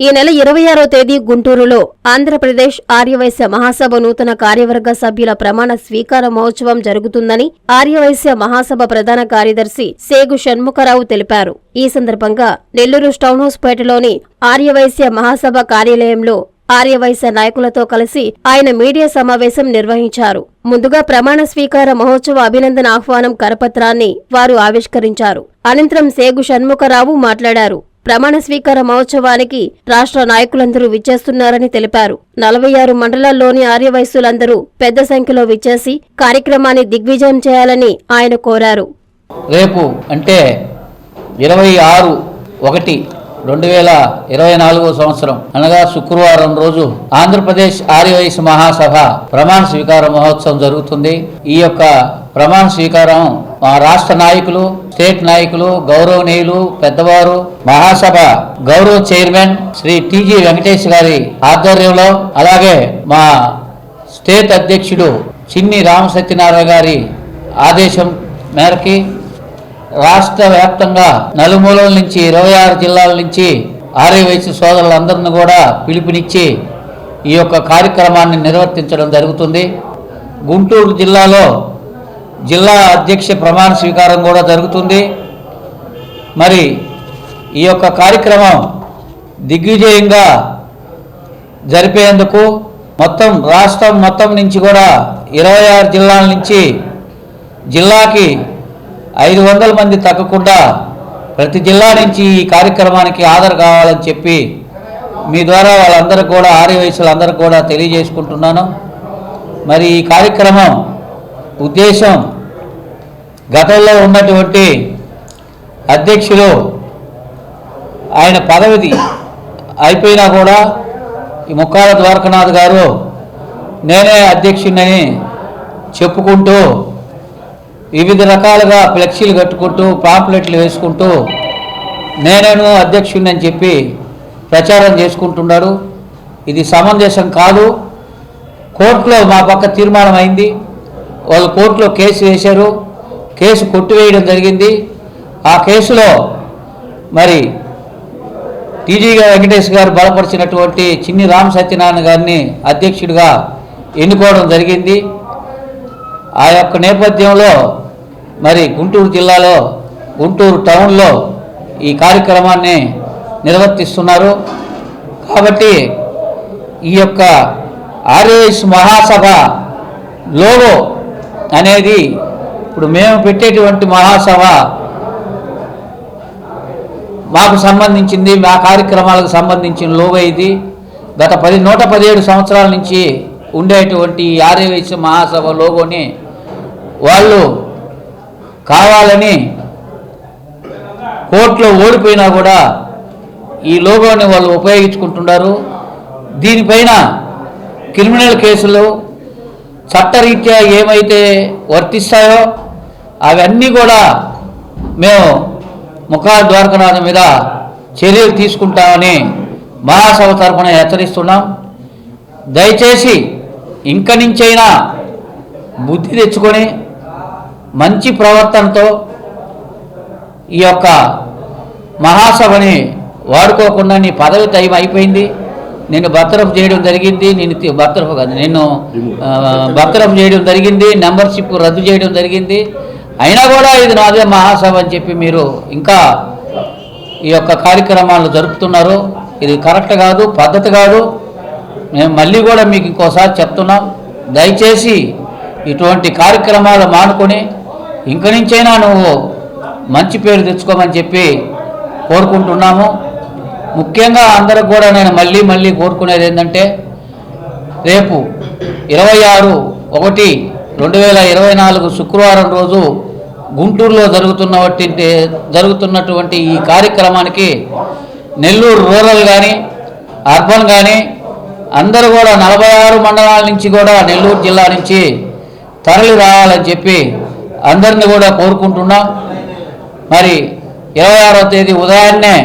ఈ నెల ఇరవై ఆరో తేదీ గుంటూరులో ఆంధ్రప్రదేశ్ ఆర్యవైశ్య మహాసభ నూతన కార్యవర్గ సభ్యుల ప్రమాణ స్వీకార మహోత్సవం జరుగుతుందని ఆర్యవైశ్య మహాసభ ప్రధాన కార్యదర్శి సేగు షణ్ముఖరావు తెలిపారు. ఈ సందర్భంగా నెల్లూరు స్టౌన్హౌస్ పేటలోని ఆర్యవైశ్య మహాసభ కార్యాలయంలో ఆర్యవైశ్య నాయకులతో కలిసి ఆయన మీడియా సమావేశం నిర్వహించారు. ముందుగా ప్రమాణ స్వీకార మహోత్సవ అభినందన ఆహ్వానం కరపత్రాన్ని వారు ఆవిష్కరించారు. అనంతరం సేగు షణ్ముఖరావు మాట్లాడారు. ప్రమాణ స్వీకార మహోత్సవానికి రాష్ట్ర నాయకులందరూ విచ్చేస్తున్నారని తెలిపారు. నలభై ఆరు మండలాల్లోని ఆర్యవయస్సులందరూ పెద్ద సంఖ్యలో విచ్చేసి కార్యక్రమాన్ని దిగ్విజయం చేయాలని ఆయన కోరారు. రేపు అంటే ఇరవై ఆరు ఒకటి రెండు వేల ఇరవై నాలుగో సంవత్సరం అనగా శుక్రవారం రోజు ఆంధ్రప్రదేశ్ ఆర్యవైశ్య మహాసభ ప్రమాణ స్వీకార మహోత్సవం జరుగుతుంది. ఈ యొక్క ప్రమాణ స్వీకారం మా రాష్ట్ర నాయకులు స్టేట్ నాయకులు గౌరవనీయులు పెద్దవారు మహాసభ గౌరవ చైర్మన్ శ్రీ టిజి వెంకటేష్ గారి ఆధ్వర్యంలో అలాగే మా స్టేట్ అధ్యక్షుడు చిన్ని రామసత్యనారాయణ గారి ఆదేశం మేరకి రాష్ట్ర వ్యాప్తంగా నలుమూలల నుంచి ఇరవై ఆరు జిల్లాల నుంచి ఆర్యవైశ్య సోదరులందరిని కూడా పిలుపునిచ్చి ఈ యొక్క కార్యక్రమాన్ని నిర్వర్తించడం జరుగుతుంది. గుంటూరు జిల్లాలో జిల్లా అధ్యక్ష ప్రమాణ స్వీకారం కూడా జరుగుతుంది. మరి ఈ యొక్క కార్యక్రమం దిగ్విజయంగా జరిపేందుకు మొత్తం రాష్ట్రం మొత్తం నుంచి కూడా ఇరవై ఆరు జిల్లాల నుంచి జిల్లాకి ఐదు వందల మంది తగ్గకుండా ప్రతి జిల్లా నుంచి ఈ కార్యక్రమానికి హాజరు కావాలని చెప్పి మీ ద్వారా వాళ్ళందరూ కూడా ఆర్య వయసులందరికీ కూడా తెలియజేసుకుంటున్నాను. మరి ఈ కార్యక్రమం ఉద్దేశం గతంలో ఉన్నటువంటి అధ్యక్షులు ఆయన పదవిది అయిపోయినా కూడా ఈ ముక్కాల ద్వారకనాథ్ గారు నేనే అధ్యక్షుడిని చెప్పుకుంటూ వివిధ రకాలుగా ఫ్లెక్సీలు కట్టుకుంటూ పాంప్లెట్లు వేసుకుంటూ నేనేను అధ్యక్షుడిని అని చెప్పి ప్రచారం చేసుకుంటున్నారు. ఇది సమంజసం కాదు. కోర్టులో మా పక్క తీర్మానం అయింది. వాళ్ళు కోర్టులో కేసు వేశారు. కేసు కొట్టివేయడం జరిగింది. ఆ కేసులో మరి టీజీగా వెంకటేష్ గారు బలపరిచినటువంటి చిన్ని రామ సత్యనారాయణ గారిని అధ్యక్షుడిగా ఎన్నుకోవడం జరిగింది. ఆ యొక్క నేపథ్యంలో మరి గుంటూరు జిల్లాలో గుంటూరు టౌన్లో ఈ కార్యక్రమాన్ని నిర్వర్తిస్తున్నారు. కాబట్టి ఈ యొక్క ఆర్ఎస్ మహాసభ లోగో అనేది ఇప్పుడు మేము పెట్టేటువంటి మహాసభ మాకు సంబంధించింది మా కార్యక్రమాలకు సంబంధించిన లోగో ఇది. గత పది నూట పదిహేడు సంవత్సరాల నుంచి ఉండేటువంటి ఈ ఆర్యవైశ్య మహాసభ లోగోని వాళ్ళు కావాలని కోర్టులో ఓడిపోయినా కూడా ఈ లోగోని వాళ్ళు ఉపయోగించుకుంటున్నారు. దీనిపైన క్రిమినల్ కేసులు చట్టరీత్యా ఏమైతే వర్తిస్తాయో అవన్నీ కూడా మేము ముఖా ద్వారకనాథం మీద చర్యలు తీసుకుంటామని మహాసభ తరఫున హెచ్చరిస్తున్నాం. దయచేసి ఇంక నుంచైనా బుద్ధి తెచ్చుకొని మంచి ప్రవర్తనతో ఈ యొక్క మహాసభని వాడుకోకుండా నీ పదవి టైం అయిపోయింది. నేను బర్తరఫ్ చేయడం జరిగింది. నేను బర్తరఫ్ కాదు నేను బర్తరఫ్ చేయడం జరిగింది. మెంబర్షిప్ రద్దు చేయడం జరిగింది. అయినా కూడా ఇది నాదే మహాసభ అని చెప్పి మీరు ఇంకా ఈ యొక్క కార్యక్రమాలు జరుపుతున్నారు. ఇది కరెక్ట్ కాదు పద్ధతి కాదు. మేము మళ్ళీ కూడా మీకు ఇంకోసారి చెప్తున్నాం. దయచేసి ఇటువంటి కార్యక్రమాలు మానుకొని ఇంక నుంచైనా నువ్వు మంచి పేరు తెచ్చుకోమని చెప్పి కోరుకుంటున్నాము. ముఖ్యంగా అందరికి కూడా నేను మళ్ళీ మళ్ళీ కోరుకునేది ఏంటంటే రేపు ఇరవై ఆరు ఒకటి రెండు వేల ఇరవై నాలుగు శుక్రవారం రోజు గుంటూరులో జరుగుతున్నటువంటి జరుగుతున్నటువంటి ఈ కార్యక్రమానికి నెల్లూరు రూరల్ కానీ అర్బన్ కానీ అందరూ కూడా నలభై ఆరు మండలాల నుంచి కూడా నెల్లూరు జిల్లా నుంచి తరలి రావాలని చెప్పి అందరిని కూడా కోరుకుంటున్నాం. మరి ఇరవై ఆరో తేదీ ఉదయాన్నే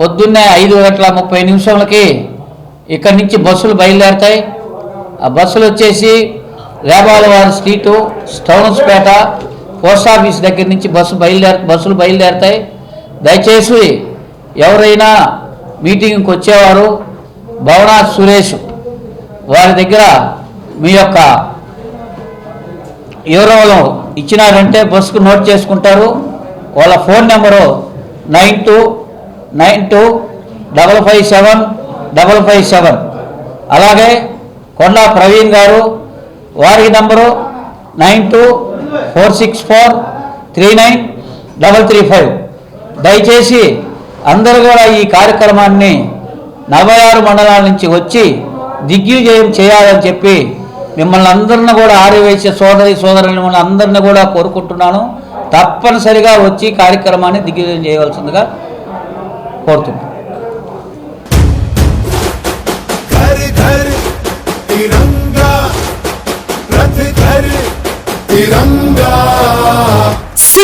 పొద్దున్నే ఐదు గంటల ముప్పై నిమిషాలకి ఇక్కడి నుంచి బస్సులు బయలుదేరుతాయి. ఆ బస్సులు వచ్చేసి Rebalavari street Stonehousepet post office దగ్గర నుంచి బస్సు బయలుదేరు బస్సులు బయలుదేరుతాయి. దయచేసి ఎవరైనా మీటింగ్కి వచ్చేవారు భవనాథ్ సురేష్ వారి దగ్గర మీ యొక్క వివరాలు ఇచ్చినారంటే బస్సుకు నోట్ చేసుకుంటారు. వాళ్ళ phone number nine two nine two double five seven double five seven. అలాగే కొండా ప్రవీణ్ గారు వారి number nine two four six four three nine double three five. దయచేసి అందరూ కూడా ఈ కార్యక్రమాన్ని నలభై ఆరు మండలాల నుంచి వచ్చి దిగ్విజయం చేయాలని చెప్పి మిమ్మల్ని అందరిని కూడా ఆర్యవైశ్య సోదరి సోదరులు మిమ్మల్ని అందరిని కూడా కోరుకుంటున్నాను తప్పనిసరిగా వచ్చి కార్యక్రమాన్ని దిగ్విజయం చేయవలసిందిగా కోరుతున్నాను घर घर तिरंगा रथ घर तिरंगा